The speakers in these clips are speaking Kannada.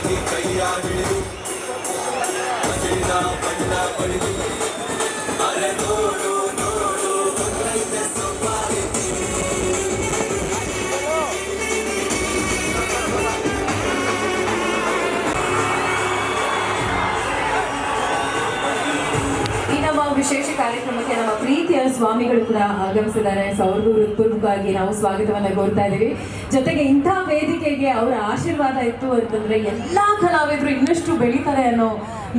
கையாடி கையாடிடு பஜினா பஜினா படிடு அரை நோடு நோடு கைத சுப்பாரி ಈ ನಮ್ಮ ವಿಶೇಷ ಕಾರ್ಯಕ್ರಮಕ್ಕೆ ನಮ್ಮ ಪ್ರಿಯ ಪ್ರೀತಿಯ ಸ್ವಾಮಿಗಳು ಕೂಡ ಆಗಮಿಸಿದ್ದಾರೆ. ಸೊ ಅವ್ರಿಗೂ ಹೃತ್ಪೂರ್ವಕವಾಗಿ ನಾವು ಸ್ವಾಗತವನ್ನ ಕೋರ್ತಾ ಇದ್ದೀವಿ. ಜೊತೆಗೆ ಇಂಥ ವೇದಿಕೆಗೆ ಅವರ ಆಶೀರ್ವಾದ ಇತ್ತು ಅಂತಂದ್ರೆ ಎಲ್ಲಾ ಕಲಾವಿದರು ಇನ್ನಷ್ಟು ಬೆಳೀತಾರೆ ಅನ್ನೋ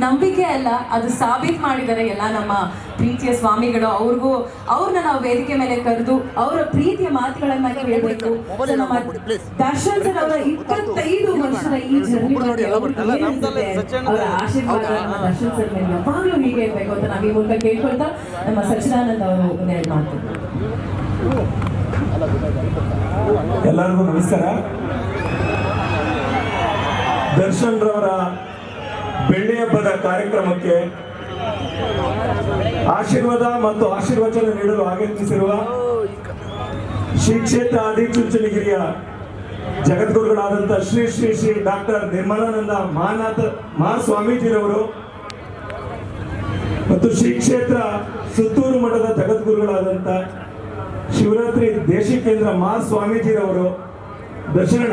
ನಂಬಿಕೆ ಅಲ್ಲ ಅದು ಸಾಬೀತ್ ಮಾಡಿದ್ದಾರೆ ಎಲ್ಲ ನಮ್ಮ ಪ್ರೀತಿಯ ಸ್ವಾಮಿಗಳು. ಅವ್ರಿಗೂ ಅವ್ರನ್ನ ನಾವು ವೇದಿಕೆ ಮೇಲೆ ಕರೆದು ಅವರ ಪ್ರೀತಿಯ ಮಾತುಗಳನ್ನ ಕೇಳಬೇಕು ದರ್ಶನ್ ಸರ್ ಅವರ ಇಪ್ಪತ್ತೈದು ವರ್ಷದ ಈ ಜರ್ನಿ? ಅವರ ಆಶೀರ್ವಾದ ನಮ್ಮ ದರ್ಶನ್ ಸರ್ ಮೇಲೆ ಯಾವಾಗಲೂ ಹೀಗೆ ಇರಬೇಕು ಅಂತ ನಾವು ಈ ಮೂಲಕ ಕೇಳ್ಕೊಳ್ತಾ ನಮ್ಮ ಸಚ್ಚಿದಾನಂದ ಅವರು ಒಂದೆರಡು ಮಾತು ಎಲ್ಲರಿಗೂ ನಮಸ್ಕಾರ. ದರ್ಶನ್ ರವರ ಬೆಳ್ಳಿ ಹಬ್ಬದ ಕಾರ್ಯಕ್ರಮಕ್ಕೆ ಆಶೀರ್ವಾದ ಮತ್ತು ಆಶೀರ್ವಚನ ನೀಡಲು ಆಗಮಿಸಿರುವ ಶ್ರೀ ಕ್ಷೇತ್ರ ಆದಿಚುಂಚನಗಿರಿಯ ಜಗದ್ಗುರುಗಳಾದಂಥ ಶ್ರೀ ಶ್ರೀ ಶ್ರೀ ಡಾಕ್ಟರ್ ನಿರ್ಮಲಾನಂದ ಮಹಾನಾಥ ಮಹಾಸ್ವಾಮೀಜಿರವರು ಮತ್ತು ಶ್ರೀ ಕ್ಷೇತ್ರ ಸುತ್ತೂರು ಮಠದ ಜಗದ್ಗುರುಗಳಾದಂತಹ ಶಿವರಾತ್ರಿ ದೇಶಿಕೇಂದ್ರ ಮಹಾಸ್ವಾಮೀಜಿರವರು ದರ್ಶನ